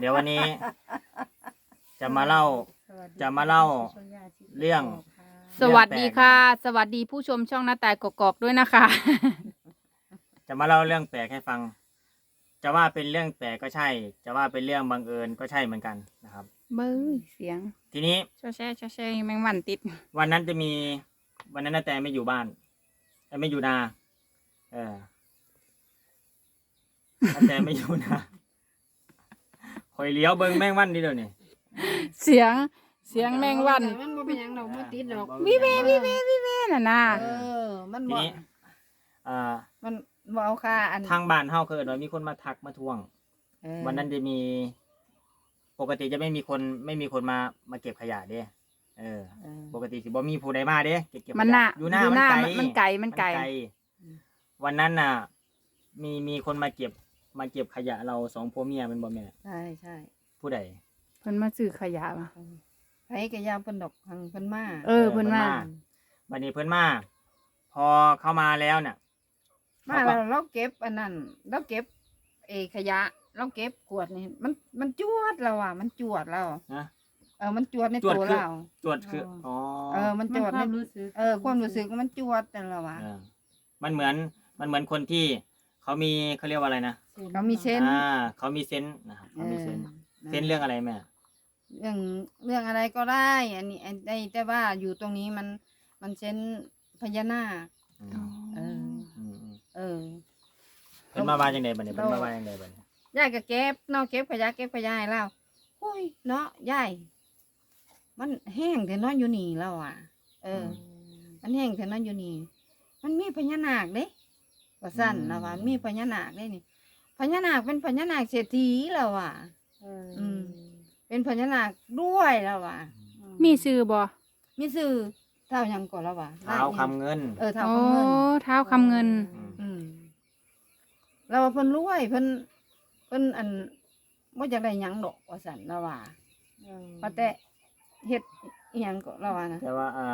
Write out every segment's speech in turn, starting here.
เดี๋ยววันนี้ จะมาเล่า จะมาเล่าเรื่อง สวัสดีค่ะ สวัสดีผู้ชมช่องหน้าแต่กกอกด้วยนะคะ จะมาเล่าเรื่องแปลกให้ฟัง จะว่าเป็นเรื่องแปลกก็ใช่ จะว่าเป็นเรื่องบังเอิญก็ใช่เหมือนกันนะครับ เบ้ยเสียงทีนี้ช่อแช่ช่อแช่แมงวันติด วันนั้นจะมี วันนั้นนาแต่ไม่อยู่บ้านเอ้ยไม่อยู่นา เออนาแต่ไม่อยู่นา คอยเลี้ยวเบิ้งแม่งวันนี่เดี๋ยวนี้เสียงเสียงแมงวันมันบ่เป็นหยังดอกบ่ติดดอกวิเววิเววิเวน่ะนะเออ มันทีบ่นี้อ่ามันบ่เอาค่าอันทางบ้านเฮาเคยโดยมีคนมาทักมาทวง เออวันนั้นจะมี ปกติจะไม่มีคนไม่มีคนมามาเก็บขยะเด้เออ เออปกติสิบ่มีผู้ใดมาเด้เก็บเก็บขยะมันหน้าอยู่หน้าอยู่มันหน้าไกล มันไก่มันไก่ วันนั้นน่ะ มีมีคนมาเก็บ มาเก็บขยะเราสองผัวเมียแมันบ่แม่ใช่ใช่ผู้ใดเพิ่นมาซื้อขยะมา ไผก็ยามเพิ่นดอกทางเพิ่นมาเออเพิ่นมาวันนี้เพิ่นมาพอเข้ามาแล้วเนี่ยมาแล้วเราเก็บอันนั้นเราเก็บเอขยะ เราเก็บขวดนี่มันมันจวดเราอะ มันจวดเรานะเออมันจวดในจวดตัวคือเราตรวจคืออ๋อเออ มันจวดคในวามรู้สึกเออความรู้สึกมันจวดแต่เราอะเออมันเหมือนมันเหมือนคนที่ เขามีเขาเรียกว่าอะไรนะเขามีเส้นอ่าเขามีเซนส์นะครับเขามีเซนส์เซนส์เรื่องอะไรแม่เรื่องเรื่องอะไรก็ได้ อันนี้อันได้แต่ว่าอยู่ตรงนี้มันมันเส้นพญานาคอืมเออ อืมอืมเออ เพิ่นมาว่าจังไดบัดนี้เราเพิ่นมาว่าจังไดบัดนี้ยายก็เก็บเนาะเก็บขยะเก็บขยะให้เราโอ้ยเนาะยายมันแห้งแต่เนาะอยู่นี่แล้วอะ เออ มันแห้งแต่เนาะอยู่นี่ มันมีพญานาคเด้ ว่าสั้นแล้วว่ามีพญานาคเด้นี่พญานาคเป็นพญานาคเศรษฐีแล้วอะเอออืม เป็นพญานาคด้วยแล้วว่ะมีซื้อบ่มีชื่อเท่าหยังก่อนแล้วว่ะเท้าคำเงิน เออเท่าโอ้คำเงินเท้าคำเงินอืมอืมแล้วว่าเพิ่นรวยเพิ่นเพิ่นอันบ่อยากได้หยังดอกว่าซั่นแล้วว่าเออว่าแต่เฮ็ดอีหยังก็แล้วว่านะแต่ว่าอ่า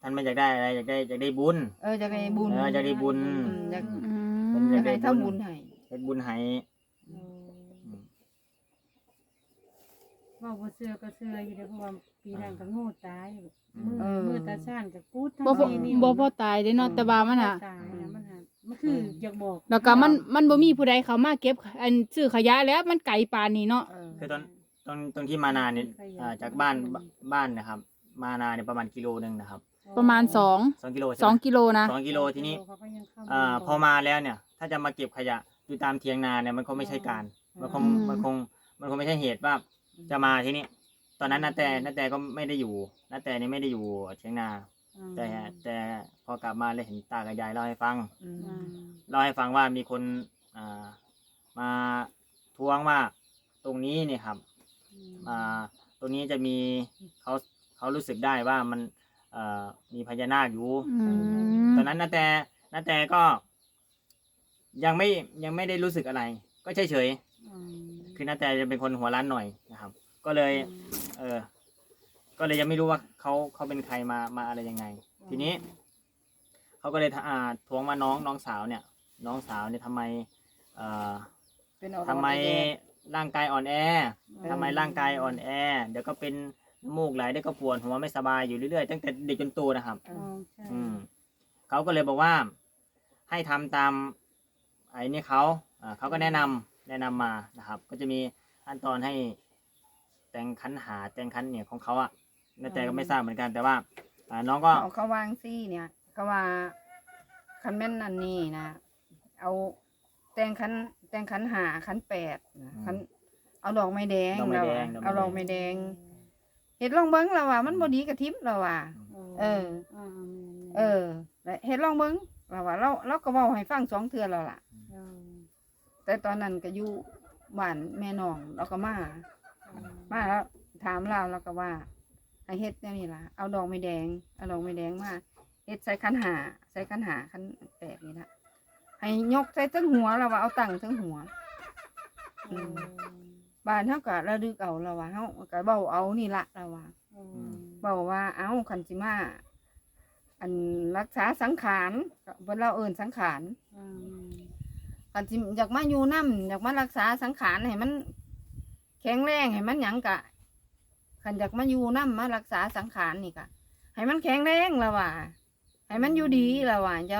ท่านไม่อยากได้อะไรอยากได้อยากได้บุญ เออจะได้บุญเออจะได้บุญ อืมอยากอืเพิ่นมอยาจะกได้ให้ทำบุญให้เฮ็ดบุญให้เอออืมเว่าบ่เสือก็เสืออยู่เด้อเพราะว่าปีนั้นก็โง่ตายมือเออมือตาซ่านก็กูดทั้งบ่พอสี่นิ้วบ่พอตายเด้เนาะแต่ว่ามันอะ ตายนะมันหามันคืออยากบอกแล้วก็มันมันบ่มีผู้ใดเข้ามาเก็บ อันซื้อขยะแล้วมันไก่ปานนี้เนาะเออ คือตอนตอนตอนที่มานาเนี่ยอ่าจากบ้านบ้านนะครับ มานาเนี่ยประมาณกิโลหนึงนะครับ ประมาณสองสองกิโลใช่สองไหมกิโลนะ สองกิโลทีนี้เขาก็ยังเข้าอ่าพอมาแล้วเนี่ย ถ้าจะมาเก็บขยะอยู่ตามเทียงนาเนี่ยมันคงไม่ใช่การ มันคงอืม มันคงมันคงไม่ใช่เหตุว่าจะมาที่นี่ตอนนั้นนาแต่นาแต่ก็ไม่ได้อยู่นาแต่นี่ไม่ได้อยู่เทียงนา อืมแต่แต่พอกลับมาเลยเห็นตากับยายเล่าให้ฟัง อืมอืมเล่าให้ฟังว่ามีคนอ่ามาทวงว่าตรงนี้เนี่ยครับ อืม อ่าตรงนี้จะมีเขาเขารู้สึกได้ว่ามัน เอ่อมีพญานาคอยู่อืมตอนนั้นนาแต่นาแต่ก็ ยังไม่ยังไม่ได้รู้สึกอะไร ก็เฉยเฉยอืมๆคือนาแต่จะเป็นคนหัวร้านหน่อยนะครับ ก็เลย เออ ก็เลยยังไม่รู้ว่าเขาเขาเป็นใครมามาอะไรยังไง ทีนี้ เขาก็เลยอ่าทวงว่าน้องน้องสาวเนี่ย น้องสาวเนี่ยทำไม เอ่อ เป็นเอาทำไมดอกแดงร่างกายอ่อนแอออทำไมร่างกายอ่อนแอ เดี๋ยวก็เป็น น้ำมูกไหลเดี๋ยวก็ปวดหัวไม่สบายอยู่เรื่อยๆตั้งแต่เด็กจนโตนะครับเออ๋ออใช่อืมเขาก็เลยบอกว่า ให้ทำตามไอ้นี่เขาอ่าเขาก็แนะนำแนะนำมานะครับ ก็จะมีขั้นตอนให้แต่งคันหาแต่งคันเนี่ยของเขาอะนาแต่ก็ไม่ทราบเหมือนกันแต่ว่าอ่าน้องก็เขาเขาวางซี่เนี่ย เขาว่าคันแม่นอันนี้นะ เอาแต่งคันแต่งคันหาคันแปดนะคันเอาดอกไม้แดงดอกไม้เราแดอะงเอาดอกไม้แดง เห็ดลองเบิ้งเราว่า มันบดีกระทิบเราว่า เอออ่าเออแล้วเห็ดลองเบิ้งเราว่าเราเราก็เว้าให้ฟังสองเทื่อแล้วล่ะเออแต่ตอนนั้นก็อยู่บ้านแม่น้องเราก็มามาแล้วถามเราเราก็ว่าให้เฮ็ดแนวนี้ล่ะเอาดอกไม้แดงเอาดอกไม้แดงมาเฮ็ดใส่คันหาใส่คันหาคันแปดนี่ละให้ยกใส่ทั้งหัวเราว่าเอาตั้งทั้งหัว อืม บ้านเฮาก็ระลึกเอาเราว่าเฮาก็เบ้าเอานี่ละเราว่าอืมเบ้าว่าเอาคันสิมาอันรักษาสังขารก็เพิ่นเราเอิ้นสังขารอืมคันสิอยากมาอยู่นํอยากมารักษาสังขารให้มัน แข็งแรงให้มันหยังกะขันจากมาอยู่นํมารักษาสังขารนี่กะให้มันแข็งแรงละว่าให้มันอยู่ดีละว่าจะ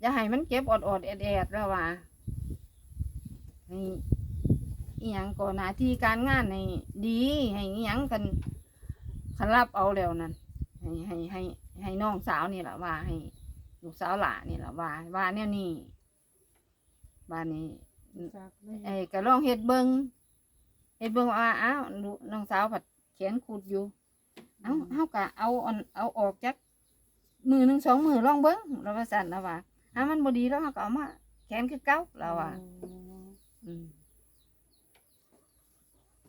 อย่าให้มันเจ็บอดอดๆแอดแอดๆละว่าให้ อีหยังก่อนหน้าที่การงานให้ดีให้อีหยังกันคันรับเอาแล้วนั่นให้ให้ให้ให้น้องสาวนี่แหละว่า ให้ลูกสาวหลานนี่แหละว่า ว่าเนี่ยนี่บ้านนี้จากเลยไอ้ก็ลองเฮ็ดเบิงเฮ็ดเบิงว่าอ้าวลูกน้องสาวผัดแขนขุดอยู่ เอ้าเฮาก็เอาอันเอาออกจักมือหนึ่งสองมือลองเบิ้งเราว่าสั่นแล้วว่าถ้ามันบ่ดีแล้วเฮาก็เอามาแขนคือเก่าเราว่าอืม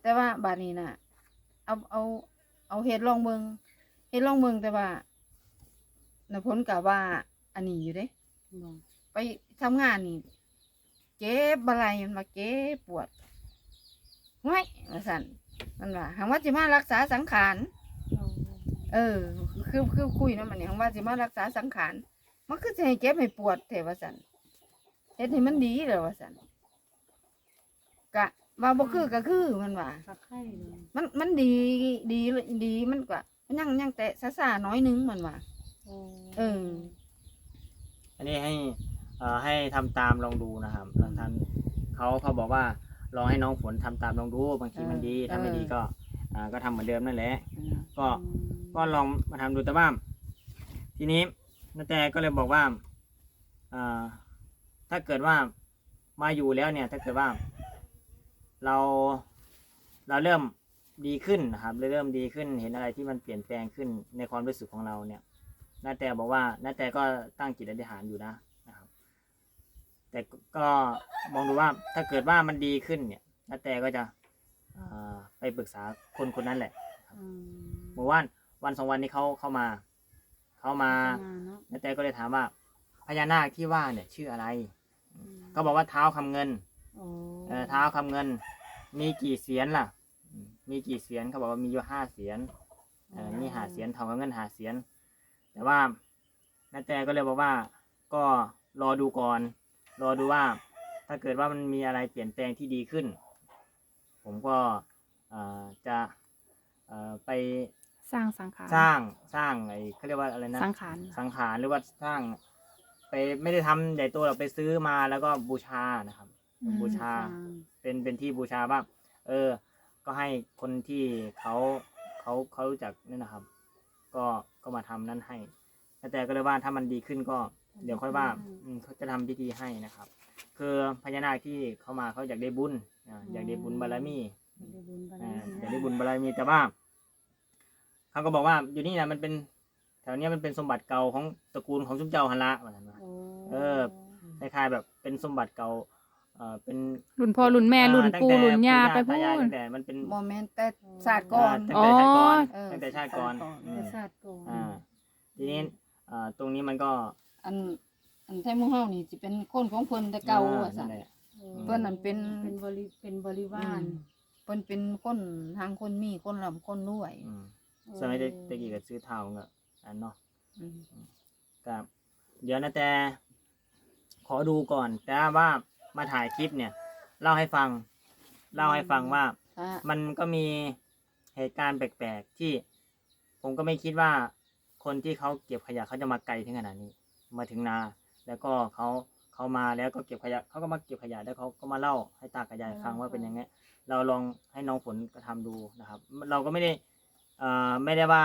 แต่ว่าบาดนี้น่ะ เอาเอา เอาเฮ็ดลองเบิงเฮ็ดลองเบิงแต่ว่าน่ะผลก็ว่า อันนี้อยู่เด้บอกไปทำงานนี่เจ็บอะไรมันมาเจ็บปวดห้วยว่าสั่นมันว่าหางว่าจิมารักษาสังขาร เอาเออคือคือคุยนะมันเนี่ยหางว่าจิมารักษาสังขาร มันคือจะให้เจ็บให้ปวดเทว่าสั่นเฮ็ดให้มันดีเลยว่าสั่นกะ ว่าบ่คือก็คือมันว่าผักไข่เลยมันมันดีดีดีมันก็มันยังยังแต่ซาๆน้อยนึงมันว่า โอ้เออ อันนี้ให้เอ่อให้ทำตามลองดูนะครับลองทำเขาเขาบอกว่าลองให้น้องฝนทำตามลองดูบางทีมันดีเออถ้าไม่ดีก็อ่าก็ทำเหมือนเดิมนั่นแหละอืมก็ก็ลองมาทำดูแต่ว่าทีนี้นาแต่ก็เลยบอกว่าอ่าถ้าเกิดว่ามาอยู่แล้วเนี่ย ถ้าเกิดว่า เราเราเริ่มดีขึ้นนะครับเริ่มดีขึ้นเห็นอะไรที่มันเปลี่ยนแปลงขึ้นในความรู้สึกของเราเนี่ยนาแต่บอกว่านาแต่ก็ตั้งจิตอธิษฐานอยู่นะนะครับ แต่ก็มองดูว่าถ้าเกิดว่ามันดีขึ้นเนี่ยนาแต่ก็จะอ่าไปปรึกษาคนคนนั้นแหละอืมเมื่อวานวันสองวันนี้เขาเข้ามาเขามามาเนาะนาแต่ก็เลยถามว่าพญานาคที่ว่าเนี่ยชื่ออะไรอืมก็บอกว่าเท้าคำเงินโอ้เออเท้าคำเงิน มีกี่เสียนล่ะอืมมีกี่เสียนเขาบอกว่ามีอยู่ห้าเสียนเออมีหาเสียนเท่ากับเงินหาเสียน แต่ว่านาแต่ก็เลยบอกว่า ก็รอดูก่อน รอดูว่า ถ้าเกิดว่ามันมีอะไรเปลี่ยนแปลงที่ดีขึ้น ผมก็เอ่อจะเอ่อไปสร้างสังขารสร้างสร้างไอ้เขาเรียกว่าอะไรนะสังขารสังขารหรือว่าสร้าง ไปไม่ได้ทำใหญ่โตหรอกไปซื้อมาแล้วก็บูชานะครับ บูชา เป็นเป็นที่บูชาว่าเออ ก็ให้คนที่เขาเขาเขารู้จักนี่นะครับ ก็ก็มาทำนั่นให้แต่ก็เลยว่าถ้ามันดีขึ้นก็ เดี๋ยวค่อยว่าอืมเขาจะทำพิธีให้นะครับ คือพญานาคที่เขามาเขาอยากได้บุญอ่าอยากได้บุญบารมี ได้บุญบารอ่ามีอยากได้บุญบารมีแต่ว่าเขาก็บอกว่าอยู่นี่นะมันเป็นแถวเนี้ยมันเป็นสมบัติเก่าของตระกูลของชุมเจ้าฮันละว่าซั่นว่าโอ้เออ คล้ายๆแบบเป็นสมบัติเก่าเอ่อเป็นรุ่นพ่อรุ่นแม่รุ่นตั้งปู่แต่รุ่นย่าไปปู่พูตายายดตั้งแต่มันเป็นโมเมนต์แต่ศาสตร์ก่อนตั้งแต่ชาติก่อนเออตั้งแต่ชาติก่อนชาติก่อนอืปมระสาทโกงอ่าทีนี้เอ่อตรงนี้มันก็อันอันไทยหมู่เฮานี่สิเป็นคนของเพิ่นแต่เก่าอ่ว่าซั่น นั่นแหละโอ้เพิ่นนั่นเป็น เป็นบริเป็นบริวารเพิ่นเป็นคนทางคนมีคนร่ำคนรวยอืมสมัยตะกี้ก็ซื้อเท่าก็อันเนาะ อืมกับเดี๋ยวนะแต่ขอดูก่อนแต่ว่า มาถ่ายคลิปเนี่ย เล่าให้ฟัง เล่าให้ฟังว่าถ้ามันก็มีเหตุการณ์แปลกๆ ที่ผมก็ไม่คิดว่าคนที่เขาเก็บขยะเขาจะมาไกลถึงขนาดนี้ มาถึงนา แล้วก็เขาเขามาแล้วก็เก็บขยะเขาก็มาเก็บขยะแล้วเขาก็มาเล่าให้ตากระยายฟังว่าเป็นยังไงเราลองให้น้องฝนกระทำดูนะครับ เราก็ไม่ได้เอ่อไม่ได้ว่า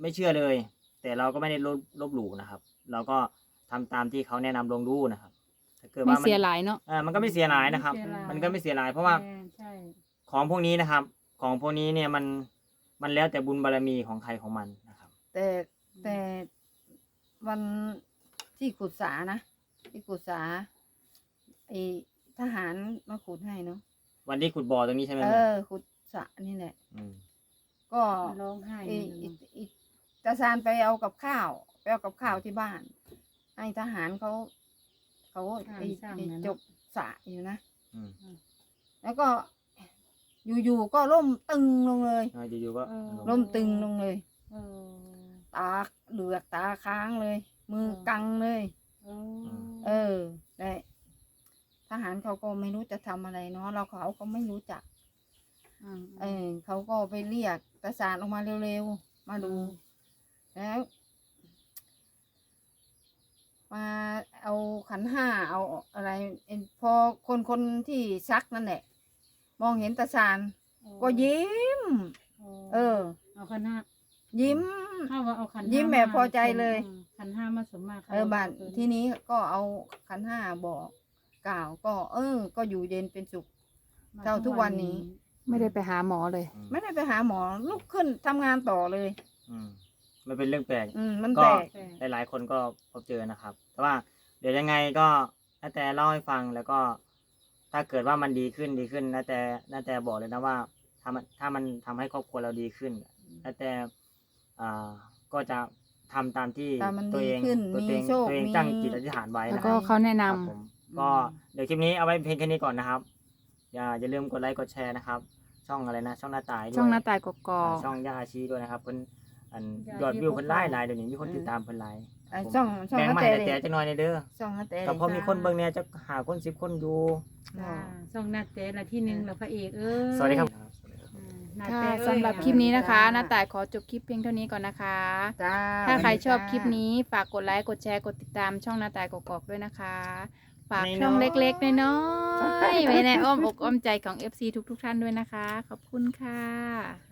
ไม่เชื่อเลย แต่เราก็ไม่ได้ลบลบหลู่นะครับ เราก็ทำตามที่เขาแนะนำลงดูนะครับ ถ้าเกิดไม่ว่ามันเสียหลายเนาะเอ่อมันก็ไม่เสียหายนะครับมันก็ไม่เสียหายเพราะว่าแม่ใช่ ของพวกนี้นะครับ ของพวกนี้เนี่ยมันมันแล้วแต่บุญบารมีของใครของมันนะครับ แต่แต่วันที่ขุดสานะ ที่ขุดสาไอทหารมาขุดให้เนาะวันที่ขุดบ่อตรงนี้ใช่ไหมเอแม่อขุดสระนี่แหละ มก็ร้องไห้ไอ้เลยไอ้เนาะไอ้ตาซานไปเอากับข้าวไปเอากับข้าวที่บ้านให้ทหารเขา เขาไอ้ไอ้จบสระอยู่นะอืมแล้วก็ อยู่ๆก็ล่มตึงลงเลย อ่าอยู่ๆก็เออล่มตึงลงเลยเออตาเหลือกตาค้างเลย มือกังเลย เออเออได้ททหารเขาก็ไม่รู้จะทำอะไรเนาะเราเขาก็ไม่รู้จักอืมเออเขาก็ไปเรียกตาสารออกมาเร็วๆ มาดู แล้ว มาเอาขั นห้าเอาอะไรเอ็นพอคนคนที่ซักนั่นแหละ มองเห็นตาสารก็ยิ้ม เออ เอาขันห้ายิ้มเข้าว่าเอาขันห้ายิ้มแบบพอใจเลยอืมขันห้ามาสมมาเออบ้านทีนี้ก็เอาขันห้าบอกกล่าวก็ เออ ก็อยู่เย็นเป็นสุขเท่าทุกวันนี้ ไม่ได้ไปหาหมอเลยอืมไม่ได้ไปหาหมอลุกขึ้นทำงานต่อเลย อืมมันเป็นเรื่องแปลก อืมมันก็แปลกแต่หลายๆคนก็พบเจอนะครับ แต่ว่า เดี๋ยวยังไงก็น้าแต่เล่าให้ฟังแล้วก็ ถ้าเกิดว่ามันดีขึ้นดีขึ้นน้าแต่น้าแต่บอกเลยนะว่าถ้ามันถ้ามันทำให้ครอบครัวเราดีขึ้นน้าแต่อ่าก็จะทำตามที่ตามมันตัวเองดีขึ้นตัวเองมีโชคตัวเองมีตั้งจิตอธิษฐานไว้แล้วนะคก็รับเขาแนะนำครับผมก็เดี๋ยวคลิปนี้เอาไว้เพียงแค่นี้ก่อนนะครับอย่าอย่าลืมกดไลค์กดแชร์นะครับ ช่องอะไรนะ ช่องหน้าตายด้วยช่องหน้าตายกกออ่าช่องย่าอาชีด้วยนะครับเพิ่นอันย่ายอดวิวอาชีเพิ่นไล่ไล่เดี๋ยวนี้มีคนติดตามเพิ่นไล่ ไอ้ช่องช่องแบ่งนามาแต่ให้แต่เลยจักหน่อยในเด้อช่องนาแต่ก็พอมีคนเบิ่งเนี่ยจะหาคนสิบคนอยู่ จ้าช่องนาเต้ละที่หนึ่งแล้วพระเอกเอ้ยสวัสดีครับ อืมนาค่ะเต้เอ้ย สำหรับคลิปนี้นะคะหน้าตายขอจบคลิปเพียงเท่านี้ก่อนนะคะ จ้า ถ้าใครชอบสวัสดีคลิปจ้านี้ฝากกดไลค์กดแชร์กดติดตามช่องหน้าตายกกอกด้วยนะคะ ฝากน้อยๆช่องเล็กๆน้อยๆไว้ในอ้อมอกอ้อมใจของ FC ทุกๆท่านด้วยนะคะ ขอบคุณค่ะ